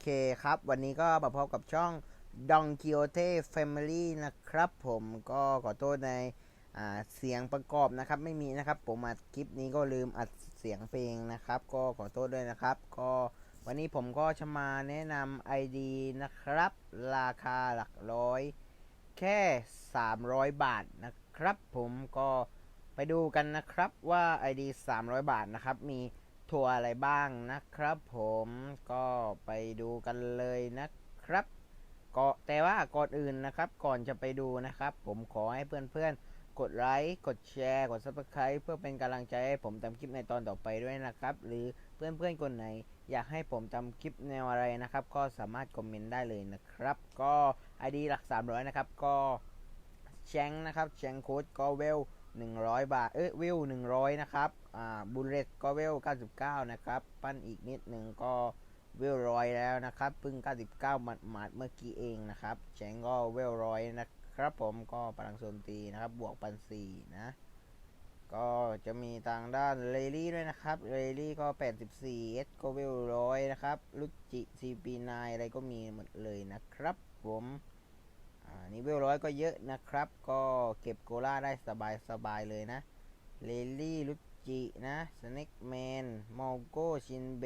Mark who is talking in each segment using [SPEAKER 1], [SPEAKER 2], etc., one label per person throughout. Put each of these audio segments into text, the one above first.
[SPEAKER 1] เคครับ วันนี้ก็มาพบกับช่อง Don Quixote Family นะครับผมก็ขอโทษในเสียงประกอบนะครับ ไม่มีนะครับ ผมอัดคลิปนี้ก็ลืมอัดเสียงเพลงนะครับ ก็ขอโทษด้วยนะครับ ก็วันนี้ผมก็จะมาแนะนำ ID นะครับ ราคาหลักร้อย แค่ 300 บาทนะครับ ผมก็ไปดูกันนะครับว่า ID 300 บาทนะครับมี ทัวร์อะไรบ้างนะครับ ผมก็ไปดูกันเลยนะครับก็แต่ว่าก่อนอื่นนะครับก่อนจะไปดูนะครับ ผมขอให้เพื่อนๆ กดไลค์กดแชร์กด subscribe เพื่อเป็นกำลังใจให้ผมทำคลิปในตอนต่อไปด้วยนะครับ หรือเพื่อนๆคนไหน อยากให้ผมทำคลิปแนวอะไรนะครับ ก็สามารถคอมเมนต์ได้เลยนะครับ ก็ ID หลัก300นะครับก็แชงนะครับแชงโค้ดก็เวล 100 บาท เอ้ยวิว100 นะครับอ่าบุลเลตก็เวล99 นะครับ ปั้นอีกนิดหนึ่งก็เวร้อยแล้วนะครับเพิ่ง 99หมัดหมัดๆเมื่อกี้เองนะครับแชงก็เวร้อยนะครับผมก็พลังโจมตีนะครับบวกปันสี่นะก็จะมีทางด้านเรลี่ด้วยนะครับเรลี่ก็ 84เอสก็เวลร้อยนะครับลุจิ CP9 อะไรก็มีหมดเลยนะครับผม นี่เวลร้อยก็เยอะนะครับ ก็เก็บโกล่าได้สบายสบายๆเลยนะเรลี่ลุจินะสเน็กแมนมอโกชินเบ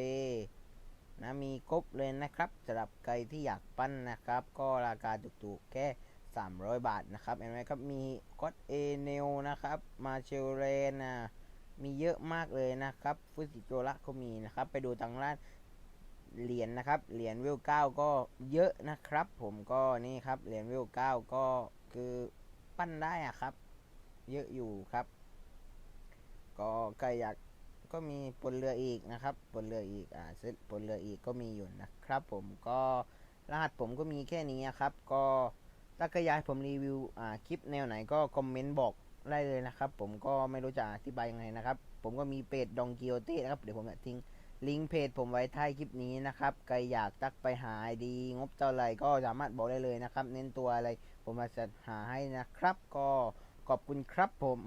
[SPEAKER 1] นะมีครบเลยนะครับสำหรับใครที่อยากปั้นนะครับ ก็ราคาถูกๆแค่ 300 บาทนะครับเห็นไหมครับ มีก็ตเอเนลนะครับ มาเชลเรนนะมีเยอะมากเลยนะครับ ฟุจิโจระก็มีนะครับ ไปดูทางร้าน เหรียญนะครับ เหรียญวิวเก้าก็เยอะนะครับ ผมก็นี่ครับ เหรียญวิวเก้าก็คือปั้นได้อะครับ เยอะอยู่ครับ ก็ใครอยากก็มีปนเรืออีกนะครับปนเรืออีกอ่าเซตปนเรืออีกก็มีอยู่นะครับ ผมก็รหัสผมก็มีแค่นี้ครับ ก็ถ้าใครอยากผมรีวิวอ่าคลิปแนวไหนก็คอมเมนต์บอกได้เลยนะครับ ผมก็ไม่รู้จะอธิบายยังไงนะครับ ผมก็มีเพจดองกิโอเต้นะครับเดี๋ยวผมจะทิ้ง ลิงก์เพจผมไว้ท้ายคลิปนี้นะครับใครอยากตักไปหาดี งบเท่าไหร่ก็สามารถบอกได้เลยนะครับ เน้นตัวอะไรผมมาจัดหาให้นะครับ ก็ขอบคุณครับผม